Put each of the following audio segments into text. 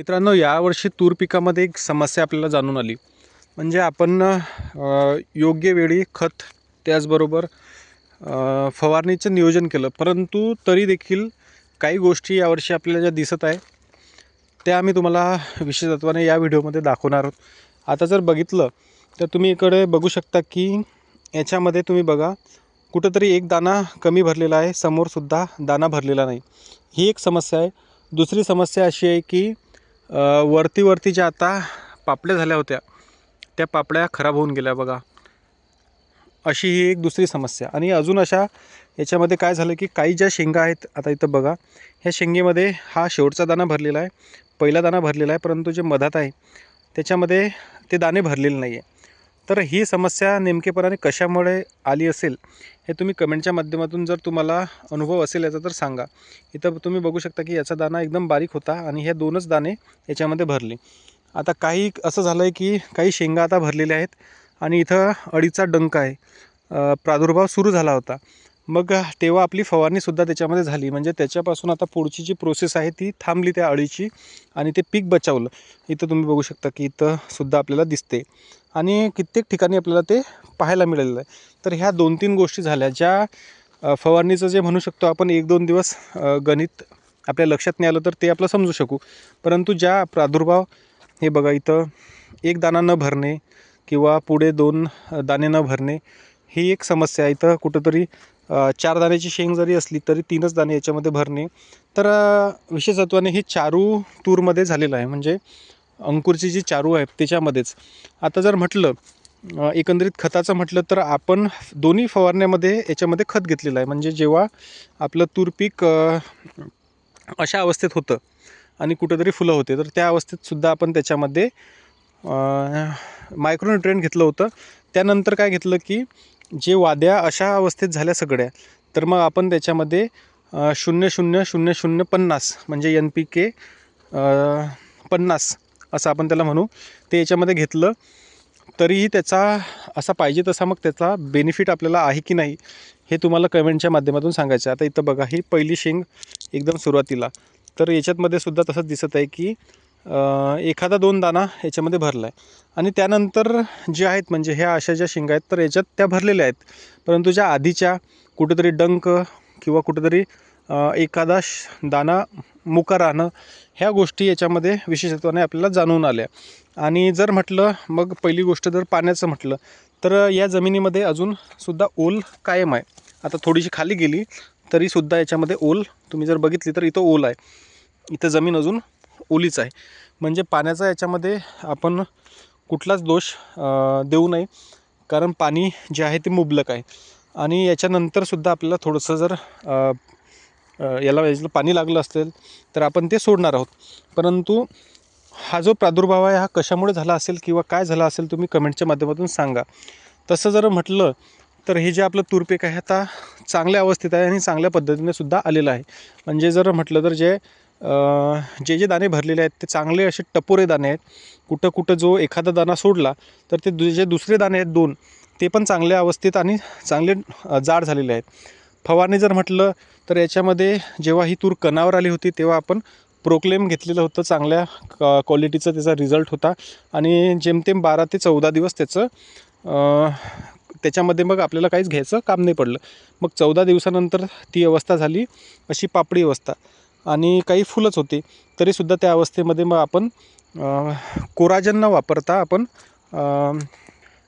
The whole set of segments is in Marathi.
मित्रांनो यावर्षी तूर पिकामध्ये एक समस्या आपल्याला जाणून आली. म्हणजे आपण योग्य वेळी खत त्याचबरोबर फवारणीचं नियोजन केलं. परंतु तरी देखील काही गोष्टी यावर्षी आपल्याला ज्या दिसत आहे त्या आम्ही तुम्हाला विशेषत्वाने या व्हिडिओमध्ये दाखवणार आहोत. आता जर बघितलं तर तुम्ही इकडे बघू शकता की याच्यामध्ये तुम्ही बघा कुठंतरी एक दाना कमी भरलेला आहे समोरसुद्धा दाना भरलेला नाही. ही एक समस्या आहे. दुसरी समस्या अशी आहे की वरती वरती ज्या आता पापड्या झाल्या होत्या त्या पापड्या खराब होऊन गेल्या बघा. अशी ही एक दुसरी समस्या. आणि अजून अशा याच्यामध्ये काय झालं की काही ज्या शेंगा आहेत आता इथं बघा ह्या शेंगेमध्ये हा शेवटचा दाणा भरलेला आहे पहिला दाणा भरलेला आहे परंतु जे मधात आहे त्याच्यामध्ये ते दाणे भरलेले नाही आहे तर ही समस्या नेमकेपणाने कशामुळे आली असेल हे तुम्ही कमेंटच्या माध्यमातून जर तुम्हाला अनुभव असेल याचा तर सांगा. इथं तुम्ही बघू शकता की याचा दाणा एकदम बारीक होता आणि ह्या दोनच दाणे याच्यामध्ये भरले. आता काही असं झालं आहे की काही शेंगा आता भरलेल्या आहेत आणि इथं अडीचा डंक आहे. प्रादुर्भाव सुरू झाला होता. मग तेव्हा आपली फवारणीसुद्धा त्याच्यामध्ये झाली. म्हणजे त्याच्यापासून आता पुढची जी प्रोसेस आहे ती थांबली त्या अळीची आणि ते पीक बचावलं. इथं तुम्ही बघू शकता की इथं सुद्धा आपल्याला दिसते आणि कित्येक ठिकाणी आपल्याला ते पाहायला मिळालेलं आहे. तर ह्या दोन तीन गोष्टी झाल्या ज्या फवारणीचं जे म्हणू शकतो आपण एक दोन दिवस गणित आपल्या लक्षात नाही आलं तर ते आपलं समजू शकू. परंतु ज्या प्रादुर्भाव हे बघा इथं एक दाना न भरणे किंवा पुढे दोन दाणे न भरणे ही एक समस्या आहे. इथं कुठंतरी चार दाण्याची शेंग जरी असली तरी तीनच दाणे याच्यामध्ये भरणे. तर विशेषत्वाने हे चारू तूरमध्ये झालेलं आहे. म्हणजे अंकुरची जी चारू आहे त्याच्यामध्येच. आता जर म्हटलं एकंदरीत खताचं म्हटलं तर आपण दोन्ही फवारण्यामध्ये याच्यामध्ये खत घेतलेलं आहे. म्हणजे जेव्हा आपलं तूर पीक अशा अवस्थेत होतं आणि कुठंतरी फुलं होते तर त्या अवस्थेत सुद्धा आपण त्याच्यामध्ये मायक्रोन्युट्रियन घेतलं होतं. त्यानंतर काय घेतलं की जे वाद्या अशा अवस्थेत झाल्या सगळ्या तर मग आपण त्याच्यामध्ये शून्य शून्य शून्य शून्य पन्नास म्हणजे एन पी के पन्नास असं आपण त्याला म्हणू. ते याच्यामध्ये घेतलं तरीही त्याचा असा पाहिजे तसा मग त्याचा बेनिफिट आपल्याला आहे की नाही हे तुम्हाला कमेंटच्या माध्यमातून सांगायचं आता इथं बघा ही पहिली शेंग एकदम सुरुवातीला. तर याच्यातमध्ये सुद्धा तसंच दिसत आहे की एखादा दोन दाना याच्यामध्ये भरला आहे आणि त्यानंतर जे आहेत म्हणजे ह्या अशा ज्या शेंगा आहेत तर याच्यात त्या भरलेल्या आहेत. परंतु ज्या आधीच्या कुठेतरी डंक किंवा कुठेतरी एखादा श- दाना मुका राहणं ह्या गोष्टी याच्यामध्ये विशेषत्वाने आपल्याला जाणून आल्या. आणि जर म्हटलं मग पहिली गोष्ट जर पाण्याचं म्हटलं तर या जमिनीमध्ये अजूनसुद्धा ओल कायम आहे. आता थोडीशी खाली गेली तरीसुद्धा याच्यामध्ये ओल तुम्ही जर बघितली तर इथं ओल आहे. इथं जमीन अजून ओलीच आहे. म्हणजे पाण्याचा याच्यामध्ये आपण कुठलाच दोष देऊ नये. कारण पाणी जे आहे ते मुबलक आहे. आणि याच्यानंतरसुद्धा आपल्याला थोडंसं जर याला याला पाणी लागलं असेल तर आपण ते सोडणार आहोत. परंतु हा जो प्रादुर्भाव आहे हा कशामुळे झाला असेल किंवा काय झाला असेल तुम्ही कमेंटच्या माध्यमातून सांगा. तसं जर म्हटलं तर हे जे आपलं तूरपीक आहे आता चांगल्या अवस्थेत आहे आणि चांगल्या पद्धतीने सुद्धा आलेलं आहे. म्हणजे जर म्हटलं तर जे जे जे दाणे भरलेले आहेत ते चांगले असे टपोरे दाणे आहेत. कुठं कुठं जो एखादा दाणा सोडला तर ते दु- जे दुसरे दाणे आहेत दोन ते पण चांगल्या अवस्थेत आणि चांगले जाड झालेले आहेत. फवारणी जर म्हटलं तर याच्यामध्ये जेव्हा ही तूर कणावर आली होती तेव्हा आपण प्रोक्लेम घेतलेलं होतं. चांगल्या क क्वालिटीचा त्याचा रिझल्ट होता. आणि जेमतेम बारा ते चौदा दिवस त्याचं त्याच्यामध्ये मग आपल्याला काहीच घ्यायचं काम नाही पडलं. मग चौदा दिवसानंतर ती अवस्था झाली अशी पापडी अवस्था. आणि काही फुलंच होती. तरीसुद्धा त्या अवस्थेमध्ये मग आपण कोराजन न वापरता आपण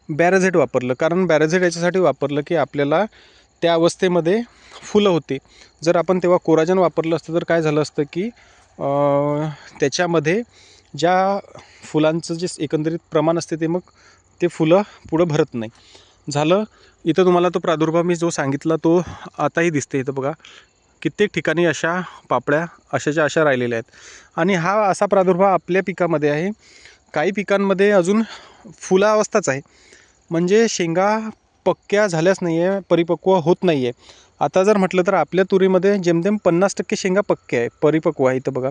बॅरेझेट वापरलं. कारण बॅरेझेट याच्यासाठी वापरलं की आपल्याला त्या अवस्थेमध्ये फुलं होते. जर आपण तेव्हा कोराजन वापरलं असतं तर काय झालं असतं की त्याच्यामध्ये ज्या फुलांचं जे एकंदरीत प्रमाण असते ते मग ते फुलं पुढं भरत नाही. झालं इथं तुम्हाला तो प्रादुर्भाव मी जो सांगितला तो आताही दिसते इथं बघा. कित्येक ठिकाणी अशा पापड्या अशाच्या अशा राहिलेल्या आहेत. आणि हा असा प्रादुर्भाव आपल्या पिकामध्ये आहे. काही पिकांमध्ये अजून फुलावस्थाच आहे. म्हणजे शेंगा पक्क्या झाल्याच नाही आहे परिपक्व होत नाही आहे आता जर म्हटलं तर आपल्या तुरीमध्ये जेमतेम पन्नास टक्के शेंगा पक्के आहे परिपक्व आहे इथं बघा.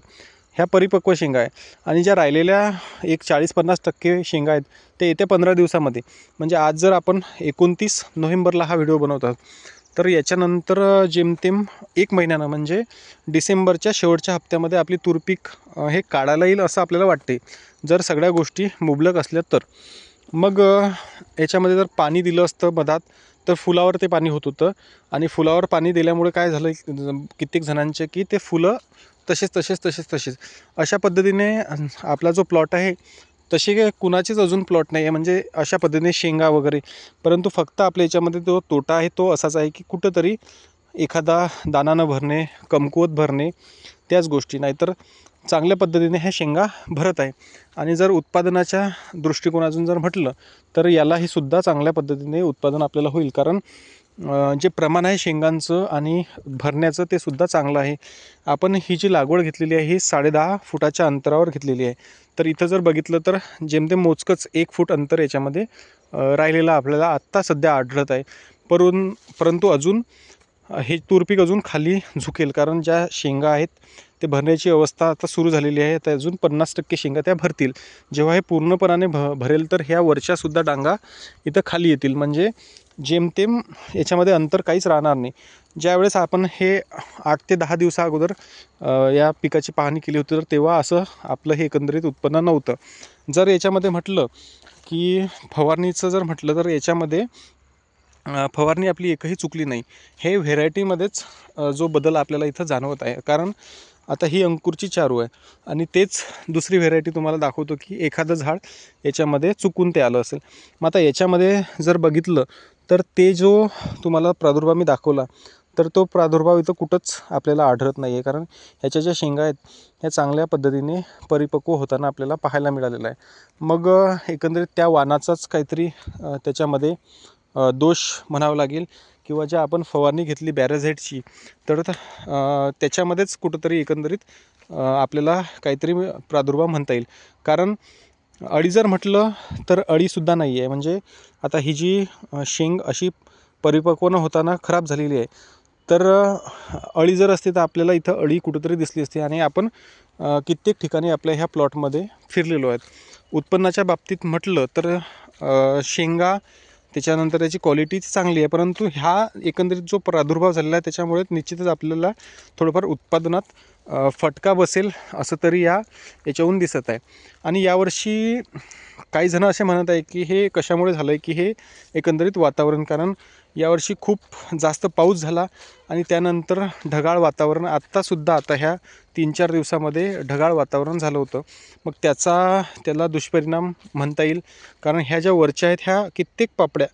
ह्या परिपक्व शेंगा आहे. आणि ज्या राहिलेल्या एक चाळीस पन्नास टक्के शेंगा आहेत ते येत्या पंधरा दिवसामध्ये. म्हणजे आज जर आपण एकोणतीस नोव्हेंबरला हा व्हिडिओ बनवत आहोत तर याच्यानंतर जेमतेम एक महिन्यानं म्हणजे डिसेंबरच्या शेवटच्या हप्त्यामध्ये आपली तुरपीक हे काढायला येईल असं आपल्याला वाटते जर सगळ्या गोष्टी मुबलक असल्या तर. मग याच्यामध्ये जर पाणी दिलं असतं मधात तर फुलावर ते पाणी होत होतं. आणि फुलावर पाणी दिल्यामुळे काय झालं कित्येक जणांचे की ते फुलं तसेच तसेच तसेच तसेच. अशा पद्धतीने आपला जो प्लॉट आहे तशी काही कुणाचीच अजून प्लॉट नाही आहे म्हणजे अशा पद्धतीने शेंगा वगैरे. परंतु फक्त आपल्या याच्यामध्ये जो तोटा आहे तो असाच आहे की कुठंतरी एखादा दाना न भरणे कमकुवत भरणे त्याच गोष्टी. नाहीतर चांगल्या पद्धतीने ह्या शेंगा भरत आहे. आणि जर उत्पादनाच्या दृष्टिकोनातून जर म्हटलं तर यालाही सुद्धा चांगल्या पद्धतीने उत्पादन आपल्याला होईल. कारण जे प्रमाण आहे शेंगांचं आणि भरण्याचं ते सुद्धा चांगलं आहे. आपण ही जी लागवड घेतलेली आहे ही साडेदहा फुटाच्या अंतरावर घेतलेली आहे. तर इथं जर बघितलं तर जेमतेम मोजकंच एक फूट अंतर याच्यामध्ये राहिलेलं आपल्याला आत्ता सध्या आढळत आहे. परून परंतु अजून हे तूर पीक अजून खाली झुकेल. कारण ज्या शेंगा आहेत ते भरण्याची अवस्था आता सुरू झालेली आहे. तर अजून पन्नास टक्के शेंगा त्या भरतील. जेव्हा हे पूर्णपणाने भ भरेल तर ह्या वरच्यासुद्धा डांगा इथं खाली येतील. म्हणजे जेमतेम याच्यामध्ये अंतर काहीच राहणार नाही. ज्यावेळेस आपण हे आठ ते दहा दिवसा अगोदर या पिकाची पाहणी केली होती तर तेव्हा असं आपलं हे एकंदरीत उत्पन्न नव्हतं. जर याच्यामध्ये म्हटलं की फवारणीचं जर म्हटलं तर याच्यामध्ये फवारणी आपली एकही चुकली नाही. हे व्हेरायटीमध्येच जो बदल आपल्याला इथं जाणवत आहे. कारण आता ही अंकुरची चारू आहे. आणि तेच दुसरी व्हेरायटी तुम्हाला दाखवतो की एखादं झाड याच्यामध्ये चुकून ते आलं असेल. मग आता याच्यामध्ये जर बघितलं तर ते जो तुम्हाला प्रादुर्भाव मी दाखवला तर तो प्रादुर्भाव इथं कुठंच आपल्याला आढळत नाही आहे कारण ह्याच्या ज्या शेंगा आहेत ह्या चांगल्या पद्धतीने परिपक्व होताना आपल्याला पाहायला मिळालेलं आहे. मग एकंदरीत त्या वाणाचाच काहीतरी त्याच्यामध्ये दोष म्हणावा लागेल. किंवा ज्या आपण फवारणी घेतली बॅरेझेटची तर त्याच्यामध्येच कुठंतरी एकंदरीत आपल्याला काहीतरी प्रादुर्भाव म्हणता येईल. कारण अळी जर म्हटलं तर अळीसुद्धा नाही आहे म्हणजे आता ही जी शेंग अशी परिपक्व न होताना खराब झालेली आहे तर अळी जर असते तर आपल्याला इथं अळी कुठंतरी दिसली असती आणि आपण कित्येक ठिकाणी आपल्या ह्या प्लॉटमध्ये फिरलेलो आहेत. उत्पन्नाच्या बाबतीत म्हटलं तर शेंगा त्याच्यानंतर त्याची क्वालिटी चांगली आहे. परंतु ह्या एकंदरीत जो प्रादुर्भाव झालेला आहे त्याच्यामुळे निश्चितच आपल्याला थोडंफार उत्पादनात फटका बसेल असं तरी या याच्याहून दिसत आहे. आणि यावर्षी काही जणं असे म्हणत आहे की हे कशामुळे झालं आहे की हे एकंदरीत वातावरण कारण यावर्षी खूप जास्त पाऊस झाला आणि त्यानंतर ढगाळ वातावरण. आत्तासुद्धा आता ह्या तीन चार दिवसामध्ये ढगाळ वातावरण झालं होतं. मग त्याचा त्याला दुष्परिणाम म्हणता येईल. कारण ह्या ज्या वरच्या आहेत ह्या कित्येक पापड्या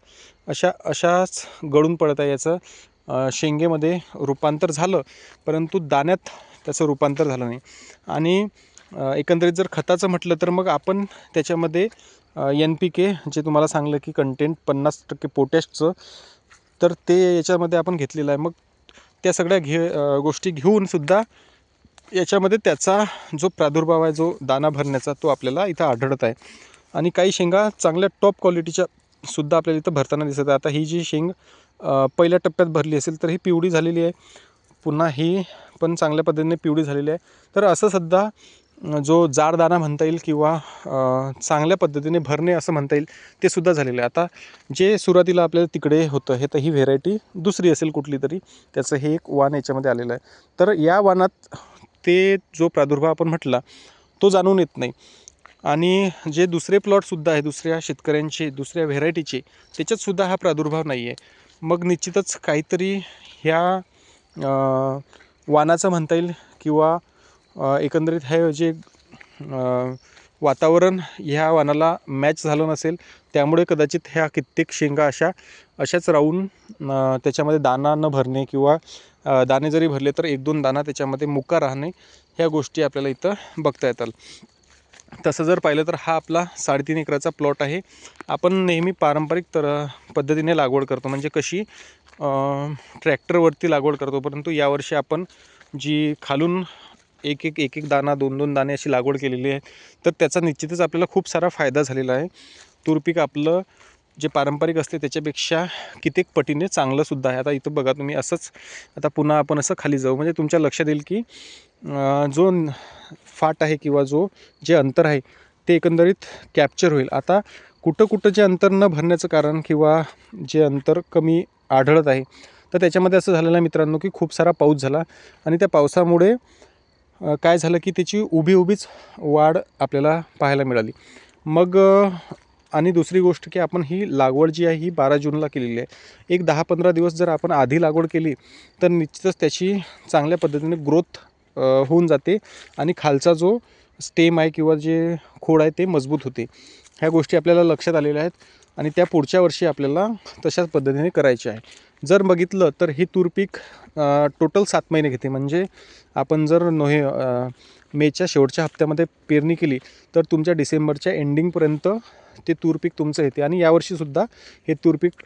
अशा अशाच गळून पडत आहे. याचं शेंगेमध्ये रूपांतर झालं परंतु दाण्यात त्याचं रूपांतर झालं नाही. आणि एकंदरीत जर खताचं म्हटलं तर मग आपण त्याच्यामध्ये एन पी के जे तुम्हाला सांगलं की कंटेंट पन्नास टक्के पोटॅशचं तर ते याच्यामध्ये आपण घेतलेलं आहे. मग त्या सगळ्या घे गोष्टी घेऊनसुद्धा याच्यामध्ये त्याचा जो प्रादुर्भाव आहे जो दाना भरण्याचा तो आपल्याला इथं आढळत आहे. आणि काही शेंगा चांगल्या टॉप क्वालिटीच्या सुद्धा आपल्याला इथं भरताना दिसत आहे आता ही जी शेंग पहिल्या टप्प्यात भरली असेल तर ही पिवळी झालेली आहे. पुन्हा ही पण चांगल्या पद्धतीने पिवळी झालेली आहे. तर असं सध्या जो जाडदाना म्हणता येईल किंवा चांगल्या पद्धतीने भरणे असं म्हणता येईल ते सुद्धा झालेलं आहे. आता जे सुरुवातीला आपल्याला तिकडे होतं हे तर ही व्हेरायटी दुसरी असेल कुठली तरी त्याचं हे एक वाण याच्यामध्ये आलेलं आहे. तर या वाणात ते जो प्रादुर्भाव आपण म्हटला तो जाणून येत नाही. आणि जे दुसरे प्लॉटसुद्धा आहे दुसऱ्या शेतकऱ्यांचे दुसऱ्या व्हेरायटीचे त्याच्यातसुद्धा हा प्रादुर्भाव नाही आहे. मग निश्चितच काहीतरी ह्या वानाचं म्हणता येईल किंवा एकंदरीत हे जे वातावरण ह्या वाणाला मॅच झालं नसेल त्यामुळे कदाचित ह्या कित्येक शेंगा अशा अशाच राहून त्याच्यामध्ये दाना न भरणे किंवा दाणे जरी भरले तर एक दोन दाना त्याच्यामध्ये मुका राहणे ह्या गोष्टी आपल्याला इथं बघता येतात. तसं जर पाहिलं तर हा आपला साडेतीन एकराचा प्लॉट आहे. आपण नेहमी पारंपरिक तर पद्धतीने लागवड करतो म्हणजे कशी ट्रॅक्टरवरती लागवड करतो परंतु यावर्षी आपण जी खालून एक एक एक एक दाना दोन दोन दाणे अशी लागवड केलेली आहे. तर त्याचा निश्चितच आपल्याला खूप सारा फायदा झालेला आहे. तूर पीक आपलं जे पारंपरिक असते त्याच्यापेक्षा कित्येक पटीने चांगलंसुद्धा आहे. आता इथं बघा तुम्ही असंच आता पुन्हा आपण असं खाली जाऊ. म्हणजे तुमच्या लक्षात येईल की जो फाट आहे किंवा जो जे अंतर आहे ते एकंदरीत कॅप्चर होईल. आता कुठं कुठं जे अंतर न भरण्याचं कारण किंवा जे अंतर कमी आढळत आहे तर त्याच्यामध्ये असं झालेलं आहे मित्रांनो की खूप सारा पाऊस झाला. आणि त्या पावसामुळे काय झालं की त्याची उभी उभीच वाढ आपल्याला पाहायला मिळाली. मग आणि दुसरी गोष्ट की आपण ही लागवड जी आहे ही बारा जूनला केलेली आहे. एक दहा पंधरा दिवस जर आपण आधी लागवड केली तर निश्चितच त्याची चांगल्या पद्धतीने ग्रोथ होऊन जाते आणि खालचा जो स्टेम आहे किंवा जे खोड आहे ते मजबूत होते. ह्या गोष्टी आपल्याला लक्षात आलेल्या आहेत आणि त्या पुढच्या वर्षी आपल्याला तशाच पद्धतीने करायचे आहे जर बघितलं तर हे तूर पीक टोटल सात महिने घेते. म्हणजे आपण जर नोहे मेच्या शेवटच्या हप्त्यामध्ये पेरणी केली तर तुमच्या डिसेंबरच्या एंडिंगपर्यंत ते तूर पीक तुमचं येते. आणि यावर्षीसुद्धा हे तूर पीक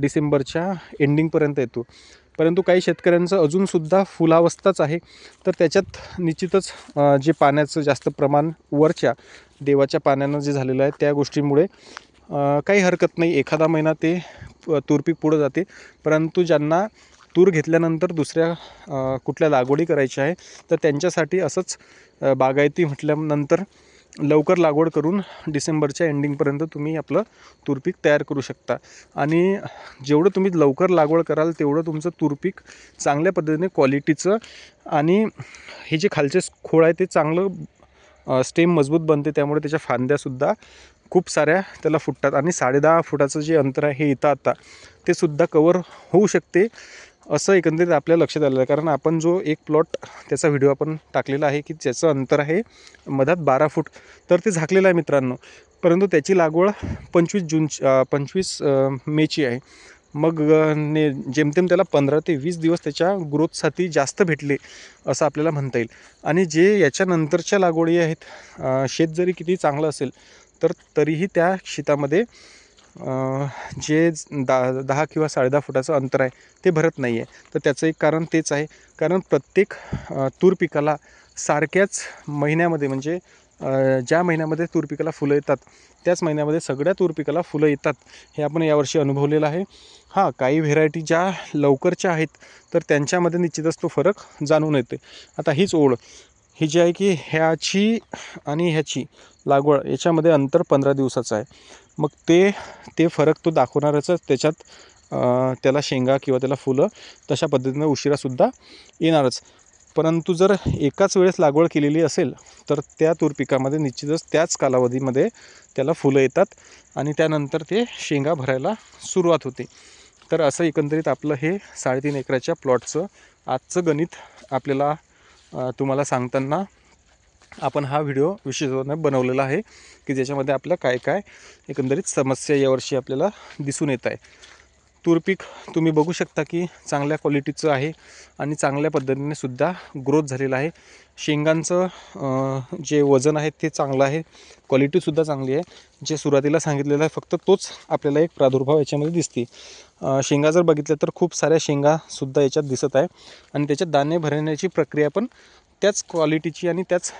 डिसेंबरच्या एंडिंगपर्यंत येतो. परंतु काही शेतकऱ्यांचं अजूनसुद्धा फुलावस्थाच आहे. तर त्याच्यात निश्चितच जे पाण्याचं जास्त प्रमाण वरच्या देवाच्या पाण्यानं जे झालेलं आहे त्या गोष्टीमुळे काही हरकत नाही. एखादा महिना ते तूर पीक पुढं जाते. परंतु ज्यांना तूर घेतल्यानंतर दुसऱ्या कुठल्या लागवडी करायची आहे तर त्यांच्यासाठी असंच बागायती म्हटल्यानंतर लवकर लागवड करून डिसेंबरच्या एंडिंगपर्यंत तुम्ही आपलं तूरपीक तयार करू शकता. आणि जेवढं तुम्ही लवकर लागवड कराल तेवढं तुमचं तुरपीक चांगल्या पद्धतीने क्वालिटीचं आणि हे जे खालचे खोळ आहे ते चांगलं स्टेम मजबूत बनते त्यामुळे त्याच्या फांद्यासुद्धा खूप साऱ्या त्याला फुटतात. आणि साडेदहा फुटाचं जे अंतर आहे हे इथं आता ते सुद्धा कवर होऊ शकते असं एकंदरीत आपल्या लक्षात आलेलं आहे. कारण आपण जो एक प्लॉट त्याचा व्हिडिओ आपण टाकलेला आहे की ज्याचं अंतर आहे मधात बारा फूट. तर ते झाकलेलं आहे मित्रांनो. परंतु त्याची लागवड पंचवीस जून पंचवीस मेची आहे. मग ने जेमतेम त्याला पंधरा ते वीस दिवस त्याच्या ग्रोथसाठी जास्त भेटले असं आपल्याला म्हणता येईल. आणि जे याच्यानंतरच्या लागवडी आहेत शेत जरी किती चांगलं असेल तर तरीही त्या शेतामध्ये जे दा दहा किंवा साडेदहा फुटाचं अंतर आहे ते भरत नाही आहे तर त्याचं एक कारण तेच आहे. कारण प्रत्येक तूर पिकाला सारख्याच महिन्यामध्ये म्हणजे ज्या महिन्यामध्ये तूर पिकाला फुलं येतात त्याच महिन्यामध्ये सगळ्या तूर पिकाला फुलं येतात हे आपण यावर्षी अनुभवलेलं आहे. हां काही व्हेरायटी ज्या लवकरच्या आहेत तर त्यांच्यामध्ये निश्चितच तो फरक जाणून येते आता हीच ओळ ही जी आहे की ह्याची आणि ह्याची लागवड याच्यामध्ये अंतर पंधरा दिवसाचं आहे. मग ते ते फरक तो दाखवणारच त्याच्यात त्याला शेंगा किंवा त्याला फुलं तशा पद्धतीनं उशिरासुद्धा येणारच. परंतु जर एकाच वेळेस लागवड केलेली असेल तर त्या तूर पिकामध्ये निश्चितच त्याच कालावधीमध्ये त्याला फुलं येतात आणि त्यानंतर ते शेंगा भरायला सुरुवात होते. तर असं एकंदरीत आपलं हे साडेतीन एकराच्या प्लॉटचं आजचं गणित आपल्याला तुम्हाला सांगताना आपण हा व्हिडिओ विशेषत्वाने बनवलेला आहे की ज्याच्यामध्ये आपल्या काय काय एकंदरीत समस्या यावर्षी आपल्याला दिसून येत आहे. तूर पीक तुम्ही बघू शकता की चांगल्या क्वालिटीचं आहे आणि चांगल्या पद्धतीने सुद्धा ग्रोथ झालेला आहे. शेंगांचं जे वजन आहे ते चांगलं आहे. क्वालिटीसुद्धा चांगली आहे. जे सुरुवातीला सांगितलेलं आहे फक्त तोच आपल्याला एक प्रादुर्भाव याच्यामध्ये दिसते. शेंगा जर बघितल्या तर खूप साऱ्या शेंगासुद्धा याच्यात दिसत आहे. आणि त्याच्यात दाणे भरण्याची प्रक्रिया पण त्याच क्वालिटीची आणि त्याच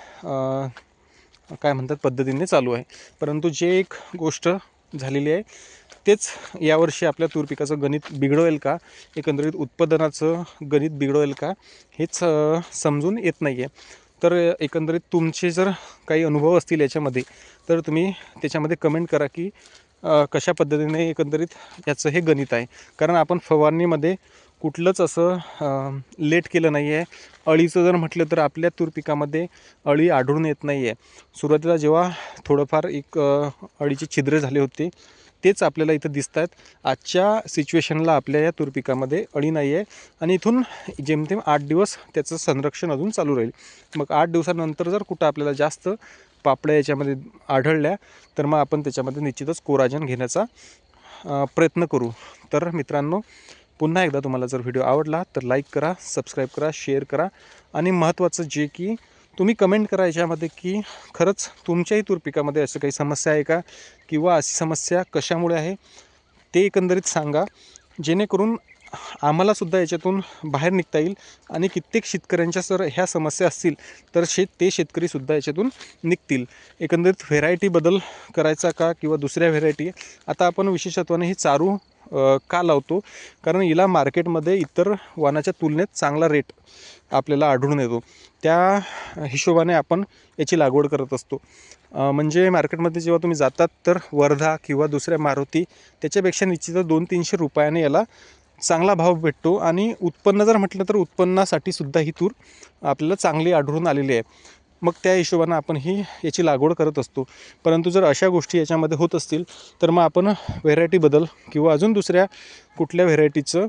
काय म्हणतात पद्धतीने चालू आहे. परंतु जे एक गोष्ट झालेली आहे तेच यावर्षी आपल्या तूर पिकाचं गणित बिघडवेल का? एकंदरीत उत्पादनाचं गणित बिघडवेल का? हेच समजून येत नाही आहे तर एकंदरीत तुमचे जर काही अनुभव असतील याच्यामध्ये तर तुम्ही त्याच्यामध्ये कमेंट करा की कशा पद्धतीने एकंदरीत याचं हे गणित आहे? कारण आपण फवारणीमध्ये कुठलंच असं लेट केलं नाही आहे अळीचं जर म्हटलं तर आपल्या तूर पिकामध्ये अळी आढळून येत नाही आहे सुरुवातीला जेव्हा थोडंफार एक अळीचे छिद्र झाले होते तेच आपल्याला इथं दिसत आहेत आजच्या सिच्युएशनला आपल्या या तूर पिकामध्ये अळी नाही आहे आणि इथून जेमतेम आठ दिवस त्याचं संरक्षण अजून चालू राहील. मग आठ दिवसानंतर जर कुठं आपल्याला जास्त पापड्या याच्यामध्ये आढळल्या तर मग आपण त्याच्यामध्ये निश्चितच कोराजन घेण्याचा प्रयत्न करू. तर मित्रांनो पुन्हा एकदा तुम्हाला जर व्हिडिओ आवडला तर लाईक करा सबस्क्राईब करा शेअर करा. आणि महत्त्वाचं जे की तुम्ही कमेंट करा याच्यामध्ये की खरंच तुमच्याही तूर पिकामध्ये असं काही समस्या आहे का? किंवा अशी समस्या कशामुळे आहे? ते एकंदरीत सांगा. जेणेकरून आम्हालासुद्धा याच्यातून बाहेर निघता येईल आणि कित्येक शेतकऱ्यांच्या जर ह्या समस्या असतील तर शेत ते शेतकरीसुद्धा याच्यातून निघतील. एकंदरीत व्हेरायटी बदल करायचा का? किंवा दुसऱ्या व्हेरायटी आता आपण विशेषत्वाने ही चारू का लावतो? कारण हिला मार्केटमध्ये इतर वाणाच्या तुलनेत चांगला रेट आपल्याला आढळून येतो. त्या हिशोबाने आपण याची लागवड करत असतो. म्हणजे मार्केटमध्ये जेव्हा तुम्ही जातात तर वर्धा किंवा दुसऱ्या मारुती त्याच्यापेक्षा निश्चितच दोन तीनशे रुपयाने याला चांगला भाव भेटतो. आणि उत्पन्न जर म्हटलं तर उत्पन्नासाठी सुद्धा ही तूर आपल्याला चांगली आढळून आलेली आहे. मग त्या हिशोबानं आपण ही याची लागवड करत असतो. परंतु जर अशा गोष्टी याच्यामध्ये होत असतील तर मग आपण व्हेरायटी बदल किंवा अजून दुसऱ्या कुठल्या व्हेरायटीचं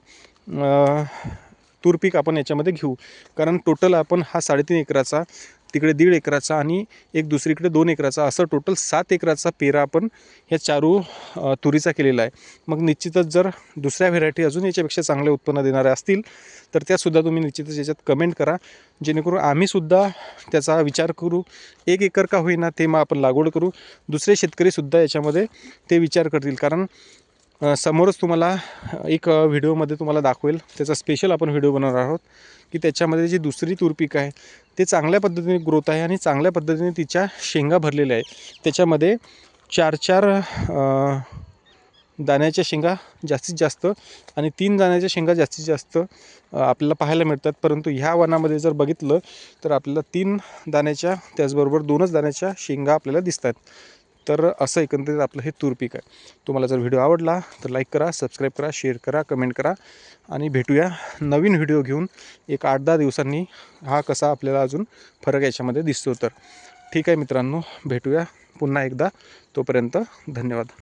तूर पीक आपण याच्यामध्ये घेऊ. कारण टोटल आपण हा साडेतीन एकराचा तिकडे दीड एकराचा आणि एक दुसरीकडे दोन एकराचा असं टोटल सात एकराचा पेरा आपण ह्या चारू तुरीचा केलेला आहे. मग निश्चितच जर दुसऱ्या व्हेरायटी अजून याच्यापेक्षा चांगले उत्पन्न देणाऱ्या असतील तर त्यासुद्धा तुम्ही निश्चितच याच्यात कमेंट करा. जेणेकरून आम्हीसुद्धा त्याचा विचार करू एक एकर का होईना ते मग आपण लागवड करू. दुसरे शेतकरीसुद्धा याच्यामध्ये ते विचार करतील. कारण समोरच तुम्हाला एक व्हिडिओमध्ये तुम्हाला दाखवेल. त्याचा स्पेशल आपण व्हिडिओ बनवणार आहोत की त्याच्यामध्ये जी दुसरी तूर पीक आहे ते चांगल्या पद्धतीने ग्रोथ आहे आणि चांगल्या पद्धतीने तिच्या शेंगा भरलेल्या आहे त्याच्यामध्ये चार चार दाण्याच्या शेंगा जास्तीत जास्त आणि तीन दाण्याच्या शेंगा जास्तीत जास्त आपल्याला पाहायला मिळतात. परंतु ह्या वनामध्ये जर बघितलं तर आपल्याला तीन दाण्याच्या त्याचबरोबर दोनच दाण्याच्या शेंगा आपल्याला दिसतात तर असं एकंदरीत आपलं हे तूर पीक आहे. तुम्हाला जर व्हिडिओ आवडला तर लाईक करा सबस्क्राईब करा शेअर करा कमेंट करा आणि भेटूया नवीन व्हिडिओ घेऊन. एक आठ दहा दिवसांनी हा कसा आपल्याला अजून फरक याच्यामध्ये दिसतो. तर ठीक आहे मित्रांनो भेटूया पुन्हा एकदा. तोपर्यंत धन्यवाद.